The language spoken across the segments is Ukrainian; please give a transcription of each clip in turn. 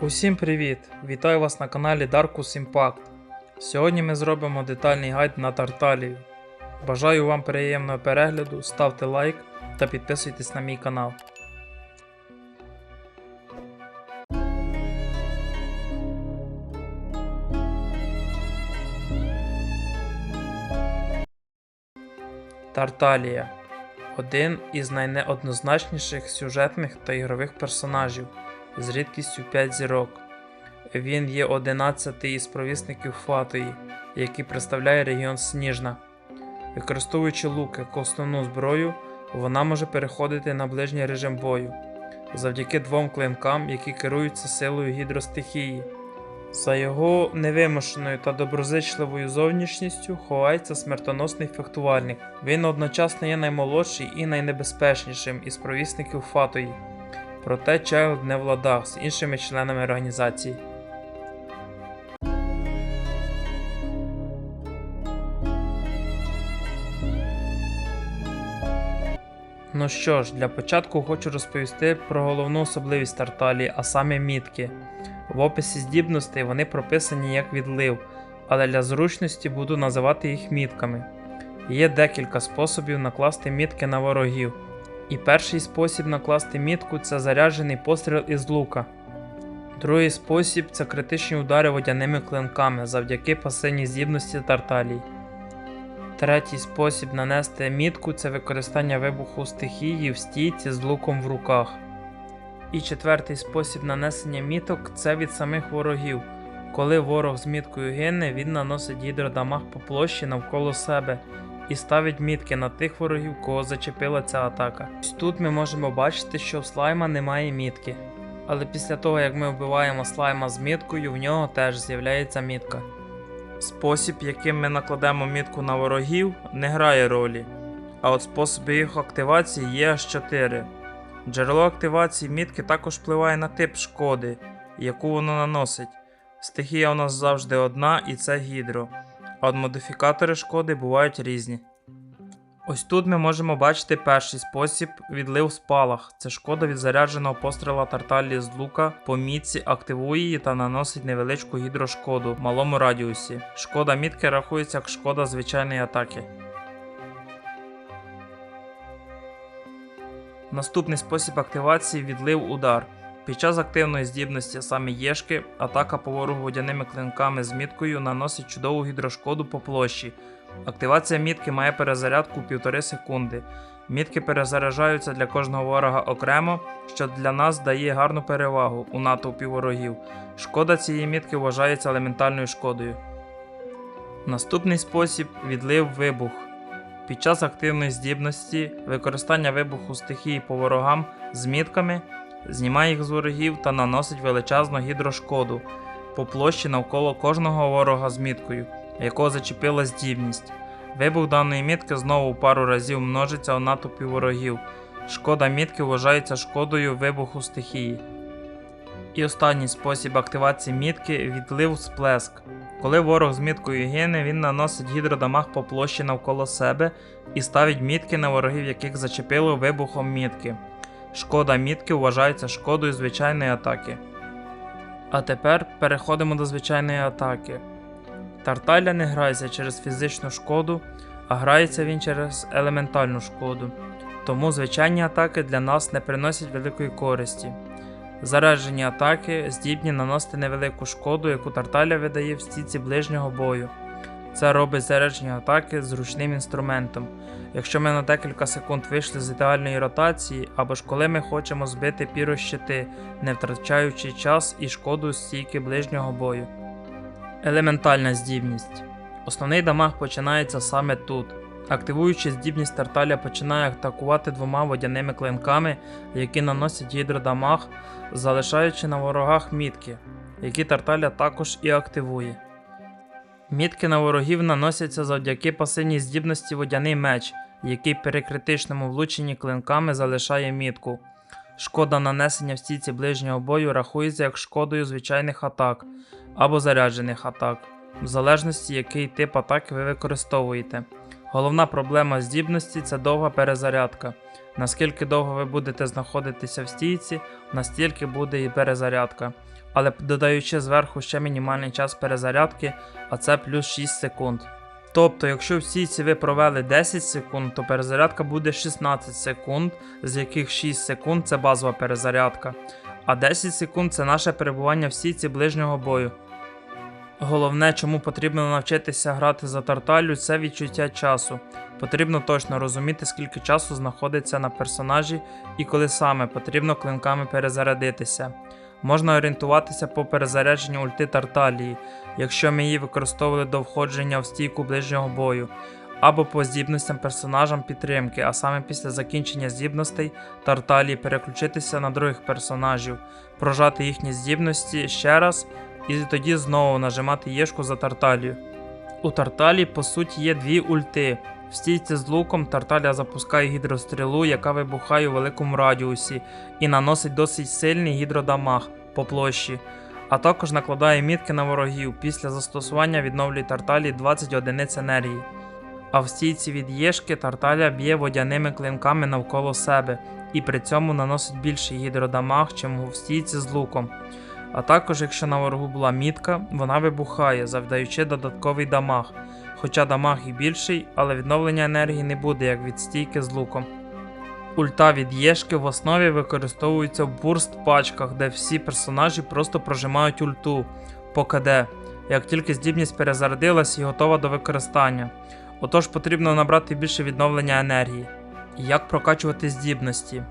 Усім привіт! Вітаю вас на каналі Darkus Impact. Сьогодні ми зробимо детальний гайд на Тарталію. Бажаю вам приємного перегляду, ставте лайк та підписуйтесь на мій канал. Тарталія один із найнеоднозначніших сюжетних та ігрових персонажів з рідкістю 5 зірок. Він є 11 із провісників Фатої, який представляє регіон Сніжна. Використовуючи лук як основну зброю, вона може переходити на ближній режим бою завдяки двом клинкам, які керуються силою гідростихії. За його невимушеною та доброзичливою зовнішністю ховається смертоносний фехтувальник. Він одночасно є наймолодший і найнебезпечнішим із провісників Фатої. Проте Чайлд не в ладах з іншими членами організації. Ну що ж, для початку хочу розповісти про головну особливість Тарталі, а саме мітки. В описі здібностей вони прописані як відлив, але для зручності буду називати їх мітками. Є декілька способів накласти мітки на ворогів. І перший спосіб накласти мітку це заряджений постріл із лука. Другий спосіб це критичні удари водяними клинками завдяки пасивній здібності Тарталій. Третій спосіб нанести мітку це використання вибуху стихії в стійці з луком в руках. І четвертий спосіб нанесення міток це від самих ворогів. Коли ворог з міткою гине, він наносить гідродамаг по площі навколо себе і ставить мітки на тих ворогів, кого зачепила ця атака. Тут ми можемо бачити, що в слайма немає мітки. Але після того, як ми вбиваємо слайма з міткою, в нього теж з'являється мітка. Спосіб, яким ми накладемо мітку на ворогів, не грає ролі. А от способи їх активації є аж 4. Джерело активації мітки також впливає на тип шкоди, яку воно наносить. Стихія у нас завжди одна і це гідро, а от модифікатори шкоди бувають різні. Ось тут ми можемо бачити перший спосіб відлив спалах. Це шкода від зарядженого постріла тарталі з лука по мітці активує її та наносить невеличку гідрошкоду в малому радіусі. Шкода мітки рахується як шкода звичайної атаки. Наступний спосіб активації відлив удар. Під час активної здібності саме Єшки, атака по ворогу водяними клинками з міткою наносить чудову гідрошкоду по площі. Активація мітки має перезарядку 1,5 секунди. Мітки перезаряджаються для кожного ворога окремо, що для нас дає гарну перевагу у натовпі ворогів. Шкода цієї мітки вважається елементальною шкодою. Наступний спосіб відлив вибух. Під час активної здібності використання вибуху стихії по ворогам з мітками знімає їх з ворогів та наносить величезну гідрошкоду по площі навколо кожного ворога з міткою, якого зачепила здібність. Вибух даної мітки знову пару разів множиться у натовпі ворогів. Шкода мітки вважається шкодою вибуху стихії. І останній спосіб активації мітки відлив сплеск. Коли ворог з міткою гине, він наносить гідродамаг по площі навколо себе і ставить мітки на ворогів, яких зачепило вибухом мітки. Шкода мітки вважається шкодою звичайної атаки. А тепер переходимо до звичайної атаки. Тарталя не грається через фізичну шкоду, а грається він через елементальну шкоду. Тому звичайні атаки для нас не приносять великої користі. Заряджені атаки здібні наносити невелику шкоду, яку Тарталя видає в стійці ближнього бою. Це робить заряджені атаки зручним інструментом. Якщо ми на декілька секунд вийшли з ідеальної ротації, або ж коли ми хочемо збити пірощити, не втрачаючи час і шкоду стійки ближнього бою. Елементальна здібність. Основний дамаг починається саме тут. Активуючи здібність Тарталя починає атакувати двома водяними клинками, які наносять гідродамаг, залишаючи на ворогах мітки, які Тарталя також і активує. Мітки на ворогів наносяться завдяки пасивній здібності водяний меч, який при критичному влученні клинками залишає мітку. Шкода нанесення в стійці ближнього бою рахується як шкодою звичайних атак або заряджених атак, в залежності який тип атаки ви використовуєте. Головна проблема здібності це довга перезарядка. Наскільки довго ви будете знаходитися в стійці, настільки буде і перезарядка. Але додаючи зверху ще мінімальний час перезарядки, а це плюс 6 секунд. Тобто, якщо в стійці ви провели 10 секунд, то перезарядка буде 16 секунд, з яких 6 секунд це базова перезарядка, а 10 секунд це наше перебування в стійці ближнього бою. Головне, чому потрібно навчитися грати за тарталю, це відчуття часу. Потрібно точно розуміти, скільки часу знаходиться на персонажі і коли саме потрібно клинками перезарядитися. Можна орієнтуватися по перезарядженню ульти Тарталії, якщо ми її використовували до входження в стійку ближнього бою, або по здібностям персонажам підтримки, а саме після закінчення здібностей Тарталії переключитися на других персонажів, прожати їхні здібності ще раз і тоді знову нажимати єшку за Тарталію. У Тарталі, по суті, є дві ульти. В стійці з луком Тарталя запускає гідрострілу, яка вибухає у великому радіусі і наносить досить сильний гідродамаг по площі, а також накладає мітки на ворогів. Після застосування відновлює Тарталі 20 одиниць енергії. А в стійці від Єшки Тарталя б'є водяними клинками навколо себе і при цьому наносить більший гідродамаг, чим в стійці з луком. А також, якщо на ворогу була мітка, вона вибухає, завдаючи додатковий дамаг. Хоча дамаг і більший, але відновлення енергії не буде, як від стійки з луком. Ульта від Єшки в основі використовується в бурст пачках, де всі персонажі просто прожимають ульту по КД, як тільки здібність перезарядилась і готова до використання. Отож потрібно набрати більше відновлення енергії. Як прокачувати здібності?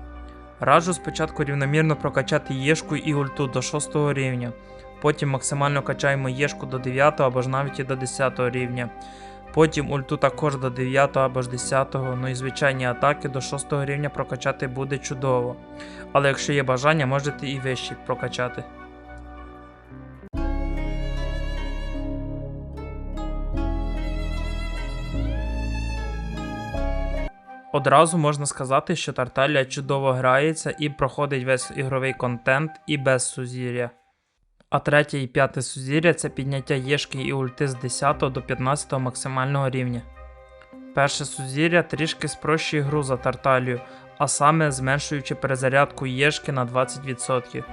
Раджу спочатку рівномірно прокачати Єшку і ульту до 6 рівня. Потім максимально качаємо Єшку до 9 або ж навіть і до 10 рівня. Потім ульту також до 9 або ж 10, ну і звичайні атаки до 6 рівня прокачати буде чудово. Але якщо є бажання, можете і вище прокачати. Одразу можна сказати, що Тарталія чудово грається і проходить весь ігровий контент і без сузір'я. А третє і п'яте сузір'я це підняття єшки і ульти з 10 до 15 максимального рівня. Перше сузір'я трішки спрощує гру за Тарталію, а саме зменшуючи перезарядку єшки на 20%.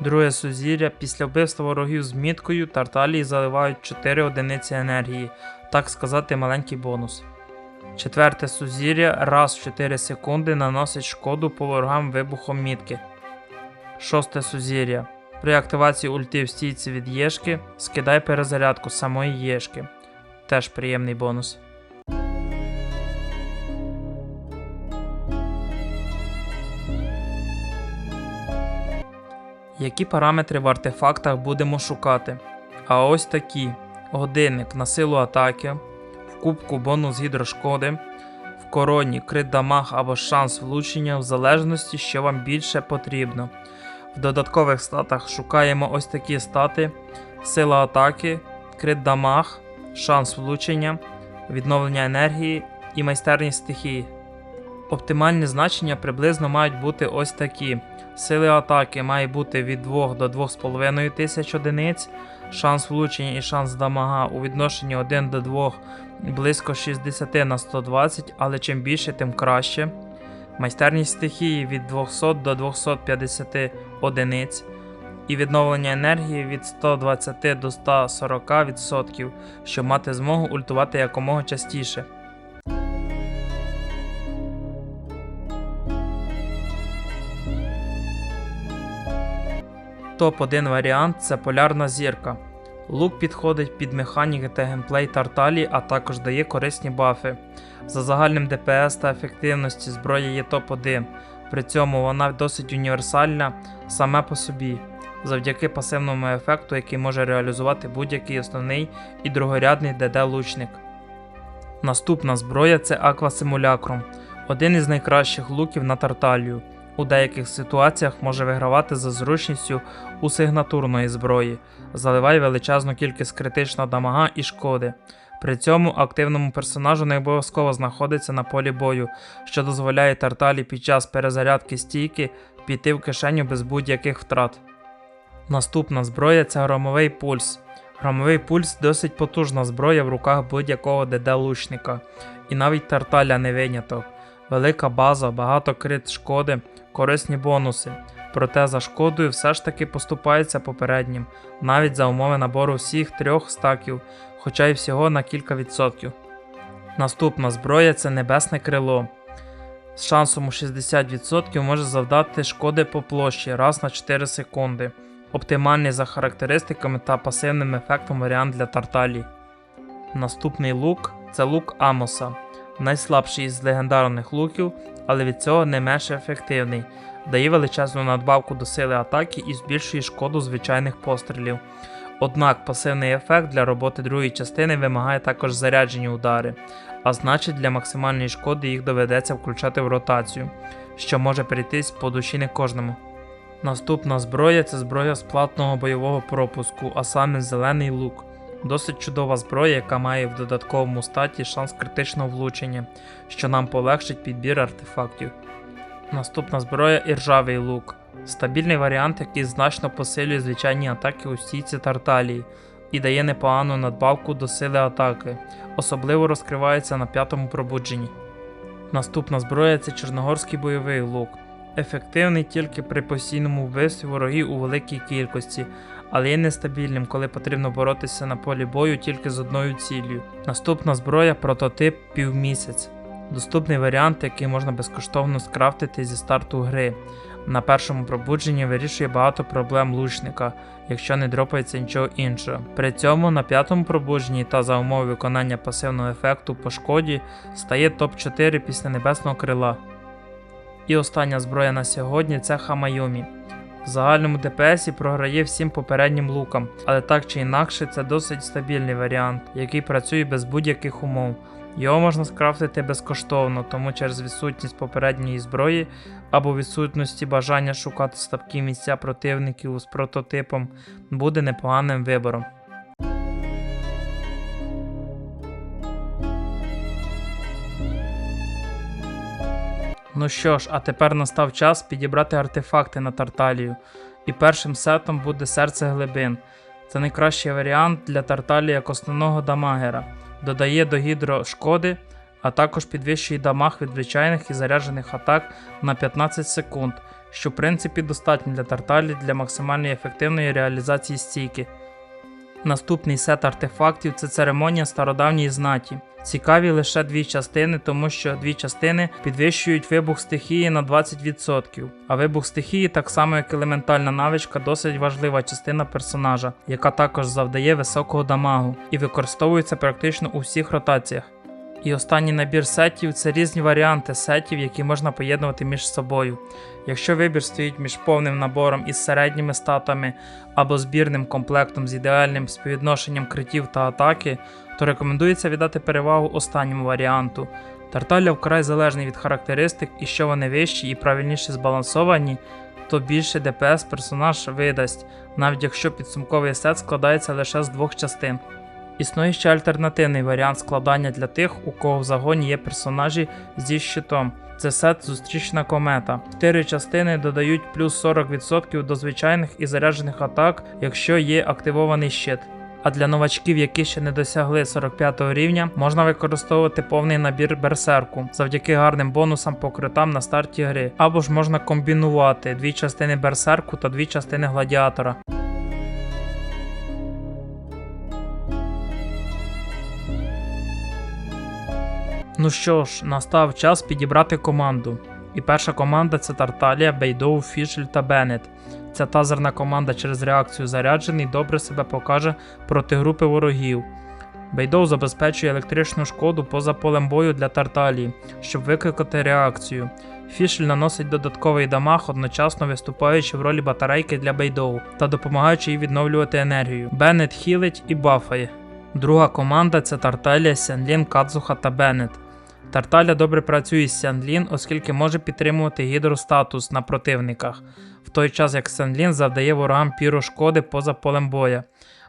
Друге сузір'я після вбивства ворогів з міткою Тарталії заливають 4 одиниці енергії, так сказати, маленький бонус. Четверте сузір'я раз в 4 секунди наносить шкоду по ворогам вибухом мітки. Шосте сузір'я. При активації ульти в стійці від Єшки скидай перезарядку самої Єшки. Теж приємний бонус. Які параметри в артефактах будемо шукати? А ось такі: годинник на силу атаки, в кубку бонус гідрошкоди, в короні крит дамаг або шанс влучення в залежності, що вам більше потрібно. В додаткових статах шукаємо ось такі стати: сила атаки, крит дамаг, шанс влучення, відновлення енергії і майстерність стихії. Оптимальні значення приблизно мають бути ось такі. Сили атаки має бути від 2 до 2,5 тисяч одиниць, шанс влучення і шанс дамага у відношенні 1 до 2 близько 60 на 120, але чим більше, тим краще. Майстерність стихії від 200 до 250 одиниць і відновлення енергії від 120 до 140%, щоб мати змогу ультувати якомога частіше. Топ-1 варіант це полярна зірка. Лук підходить під механіки та геймплей Тарталі, а також дає корисні бафи. За загальним ДПС та ефективності зброя є топ-1, при цьому вона досить універсальна саме по собі, завдяки пасивному ефекту, який може реалізувати будь-який основний і другорядний ДД-лучник. Наступна зброя це Aqua Simulacrum, один із найкращих луків на Тарталію. У деяких ситуаціях може вигравати за зручністю у сигнатурної зброї, заливає величезну кількість критичного дамага і шкоди. При цьому активному персонажу не обов'язково знаходиться на полі бою, що дозволяє тарталі під час перезарядки стійки піти в кишеню без будь-яких втрат. Наступна зброя це громовий пульс. Громовий пульс досить потужна зброя в руках будь-якого ДД-лучника, і навіть тарталя не виняток. велика база, багато крит шкоди, корисні бонуси. Проте за шкодою все ж таки поступається попереднім, навіть за умови набору всіх трьох стаків, хоча й всього на кілька відсотків. Наступна зброя це небесне крило. З шансом у 60% може завдати шкоди по площі раз на 4 секунди. Оптимальний за характеристиками та пасивним ефектом варіант для Тарталі. Наступний лук це лук Амоса, найслабший із легендарних луків, але від цього не менш ефективний, дає величезну надбавку до сили атаки і збільшує шкоду звичайних пострілів. Однак пасивний ефект для роботи другої частини вимагає також заряджені удари, а значить для максимальної шкоди їх доведеться включати в ротацію, що може перейтись по душі не кожному. Наступна зброя це зброя з платного бойового пропуску, а саме зелений лук. Досить чудова зброя, яка має в додатковому статі шанс критичного влучення, що нам полегшить підбір артефактів. Наступна зброя іржавий лук. Стабільний варіант, який значно посилює звичайні атаки у стійці Тарталії і дає непогану надбавку до сили атаки, особливо розкривається на п'ятому пробудженні. Наступна зброя це чорногорський бойовий лук. Ефективний тільки при постійному вбивстві ворогів у великій кількості, але є нестабільним, коли потрібно боротися на полі бою тільки з одною ціллю. Наступна зброя прототип півмісяць. Доступний варіант, який можна безкоштовно скрафтити зі старту гри. На першому пробудженні вирішує багато проблем лучника, якщо не дропається нічого іншого. При цьому на п'ятому пробудженні та за умови виконання пасивного ефекту по шкоді стає топ-4 після небесного крила. І остання зброя на сьогодні це Хамайомі. В загальному ДПС програє всім попереднім лукам, але так чи інакше це досить стабільний варіант, який працює без будь-яких умов. Його можна скрафтити безкоштовно, тому через відсутність попередньої зброї або відсутності бажання шукати слабкі місця противників з прототипом буде непоганим вибором. Ну що ж, а тепер настав час підібрати артефакти на Тарталію. І першим сетом буде серце глибин. Це найкращий варіант для Тарталії як основного дамагера. Додає до гідро шкоди, а також підвищує дамаг від звичайних і заряджених атак на 15 секунд, що в принципі достатньо для Тарталі для максимальної ефективної реалізації стійки. Наступний сет артефактів це церемонія стародавньої знаті. Цікаві лише дві частини, тому що дві частини підвищують вибух стихії на 20%. А вибух стихії, так само як елементальна навичка, досить важлива частина персонажа, яка також завдає високого дамагу і використовується практично у всіх ротаціях. І останній набір сетів це різні варіанти сетів, які можна поєднувати між собою. Якщо вибір стоїть між повним набором із середніми статами або збірним комплектом з ідеальним співвідношенням критів та атаки, то рекомендується віддати перевагу останньому варіанту. Тарталя вкрай залежний від характеристик, і що вони вищі і правильніше збалансовані, то більше ДПС персонаж видасть, навіть якщо підсумковий сет складається лише з двох частин. Існує ще альтернативний варіант складання для тих, у кого в загоні є персонажі зі щитом. Це сет зустрічна комета. Чотири частини додають плюс 40% до звичайних і заряджених атак, якщо є активований щит. А для новачків, які ще не досягли 45 рівня, можна використовувати повний набір берсерку завдяки гарним бонусам по критам на старті гри. Або ж можна комбінувати дві частини берсерку та дві частини гладіатора. Ну що ж, настав час підібрати команду. І перша команда це Тарталія, Бейдоу, Фішель та Беннет. Ця тазерна команда через реакцію заряджений добре себе покаже проти групи ворогів. Бейдоу забезпечує електричну шкоду поза полем бою для Тарталії, щоб викликати реакцію. Фішель наносить додатковий дамаг, одночасно виступаючи в ролі батарейки для Бейдоу та допомагаючи їй відновлювати енергію. Беннет хілить і бафає. Друга команда це Тарталія, Сянлін, Кадзуха та Беннет. Тарталя добре працює з Сянлін, оскільки може підтримувати гідростатус на противниках, в той час як Сянлін завдає ворогам піру шкоди поза полем боя.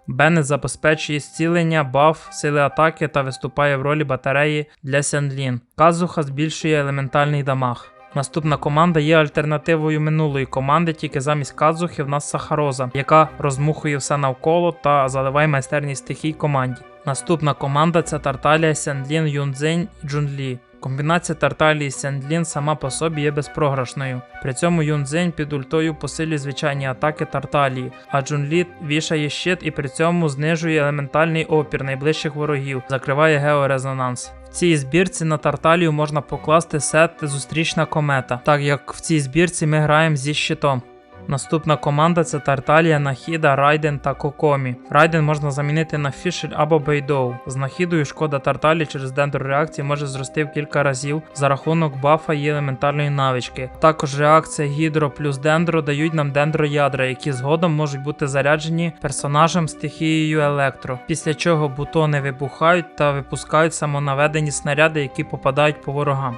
Беннет забезпечує зцілення, баф, сили атаки та виступає в ролі батареї для Сянлін. Казуха збільшує елементальний дамаг. Наступна команда є альтернативою минулої команди, тільки замість Казухи в нас Сахароза, яка розмухує все навколо та заливає майстерність стихій команді. Наступна команда це Тарталія, Сянлін, Юнзинь і Джунлі. Комбінація Тарталії Сендлін сама по собі є безпрограшною. При цьому Юнзень під ультою посилює звичайні атаки Тарталії, а Джунлі вішає щит і при цьому знижує елементальний опір найближчих ворогів, закриває георезонанс. В цій збірці на Тарталію можна покласти сет Зустрічна комета, так як в цій збірці ми граємо зі щитом. Наступна команда це Тарталія, Нахіда, Райден та Кокомі. Райден можна замінити на Фішель або Бейдоу. З Нахідою шкода Тарталії через дендрореакції може зрости в кілька разів за рахунок бафа і елементарної навички. Також реакція Гідро плюс Дендро дають нам дендроядра, які згодом можуть бути заряджені персонажем стихією Електро, після чого бутони вибухають та випускають самонаведені снаряди, які попадають по ворогам.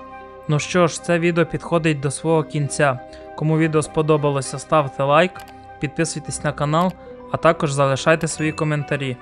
Ну що ж, це відео підходить до свого кінця. Кому відео сподобалося, ставте лайк, підписуйтесь на канал, а також залишайте свої коментарі.